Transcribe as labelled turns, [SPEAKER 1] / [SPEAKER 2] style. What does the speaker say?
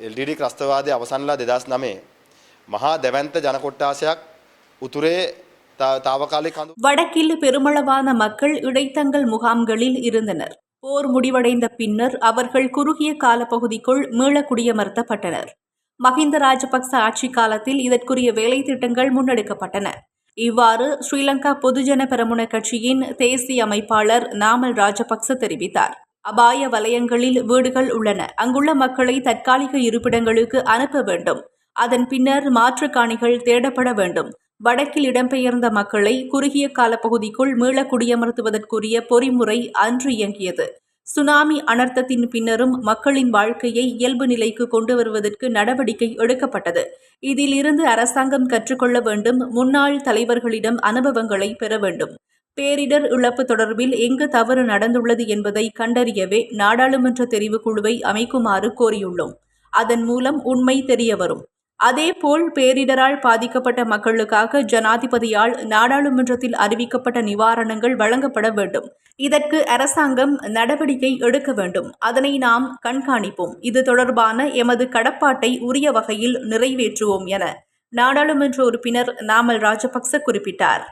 [SPEAKER 1] එල්ඩඩ ක්‍රස්තවාදය අවසන්ලා දෙදස් නමේ මහා දැවන්ත ජනකොට්ටාසයක් උතුරේ තා- තාවකාලික කඳු
[SPEAKER 2] வடக்கில் பெருமளவான மக்கள் இடைத்தங்கல் முகாம்களில் இருந்தனர் போர் முடிவடைந்த பின்னர் அவர்கள் குறுகிய காலப்பகுதிக்குள் மீள குடியமர்த்தப்பட்டனர் மஹிந்த ராஜபக்ச ஆட்சி காலத்தில் இதற்குரிய வேலை திட்டங்கள் முன்னெடுக்கப்பட்டன இவ்வாறு ஸ்ரீலங்கா பொதுஜன பெரமுன கட்சியின் தேசிய அமைப்பாளர் நாமல் ராஜபக்ச தெரிவித்தார் அபாய வலயங்களில் வீடுகள் உள்ளன. அங்குள்ள மக்களை தற்காலிக இருப்பிடங்களுக்கு அனுப்ப வேண்டும். அதன் பின்னர் மாற்றுக்காணிகள் தேடப்பட வேண்டும். வடக்கில் இடம்பெயர்ந்த மக்களை குறுகிய கால பகுதிக்குள் மீள குடியமர்த்துவதற்குரிய பொறிமுறை அன்று இயங்கியது. சுனாமி அனர்த்தத்தின் பின்னரும் மக்களின் வாழ்க்கையை இயல்பு நிலைக்கு கொண்டு வருவதற்கு நடவடிக்கை எடுக்கப்பட்டது. இதில் இருந்து அரசாங்கம் கற்றுக்கொள்ள வேண்டும். முன்னாள் தலைவர்களிடம் அனுபவங்களை பெற வேண்டும். பேரிடர் இழப்பு தொடர்பில் எங்கு தவறு நடந்துள்ளது என்பதை கண்டறியவே நாடாளுமன்ற தெரிவுக்குழுவை அமைக்குமாறு கோரியுள்ளோம். அதன் மூலம் உண்மை தெரியவரும். அதேபோல் பேரிடரால் பாதிக்கப்பட்ட மக்களுக்காக ஜனாதிபதியால் நாடாளுமன்றத்தில் அறிவிக்கப்பட்ட நிவாரணங்கள் வழங்கப்பட வேண்டும். இதற்கு அரசாங்கம் நடவடிக்கை எடுக்க வேண்டும். அதனை நாம் கண்காணிப்போம். இது தொடர்பான எமது கடப்பாட்டை உரிய வகையில் நிறைவேற்றுவோம் என நாடாளுமன்ற உறுப்பினர் நாமல் ராஜபக்ச குறிப்பிட்டார்.